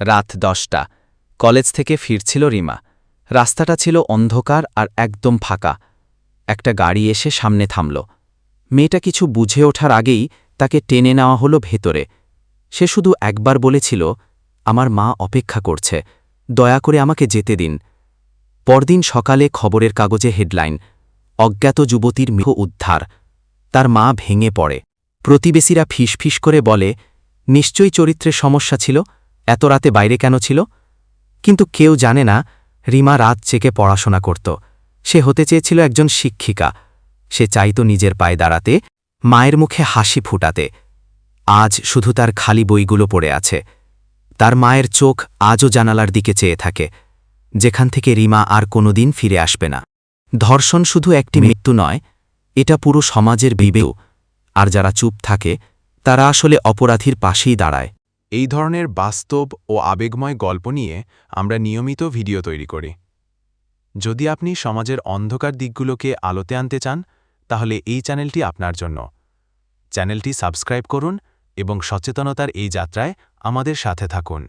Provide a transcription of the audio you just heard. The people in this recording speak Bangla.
রাত দশটা। কলেজ থেকে ফিরছিল রিমা। রাস্তাটা ছিল অন্ধকার আর একদম ফাঁকা। একটা গাড়ি এসে সামনে থামল। মেয়েটা কিছু বুঝে ওঠার আগেই তাকে টেনে নেওয়া হলো ভেতরে। সে শুধু একবার বলেছিল, আমার মা অপেক্ষা করছে। দয়া করে আমাকে যেতে দিন। পরদিন সকালে খবরের কাগজে হেডলাইন, অজ্ঞাত যুবতীর মৃহ উদ্ধার। তার মা ভেঙে পড়ে। প্রতিবেশীরা ফিসফিস করে বলে, নিশ্চয়ই চরিত্রের সমস্যা ছিল। এত রাতে বাইরে কেন ছিল? কিন্তু কেউ জানে না, রিমা রাত চেকে পড়াশোনা করত। সে হতে চেয়েছিল একজন শিক্ষিকা। সে চাইত নিজের পায়ে দাঁড়াতে, মায়ের মুখে হাসি ফুটাতে। আজ শুধু তার খালি বইগুলো পড়ে আছে। তার মায়ের চোখ আজও জানালার দিকে চেয়ে থাকে। যেখান থেকে রিমা আর কোনোদিন ফিরে আসবে না। ধর্ষণ শুধু একটি মৃত্যু নয়, এটা পুরো সমাজের বিবেও আর যারা চুপ থাকে, তারা আসলে অপরাধীর পাশেই দাঁড়ায়। এই ধরনের বাস্তব ও আবেগময় গল্প নিয়ে আমরা নিয়মিত ভিডিও তৈরি করি। যদি আপনি সমাজের অন্ধকার দিকগুলোকে আলোতে আনতে চান, তাহলে এই চ্যানেলটি আপনার জন্য। চ্যানেলটি সাবস্ক্রাইব করুন এবং সচেতনতার এই যাত্রায় আমাদের সাথে থাকুন।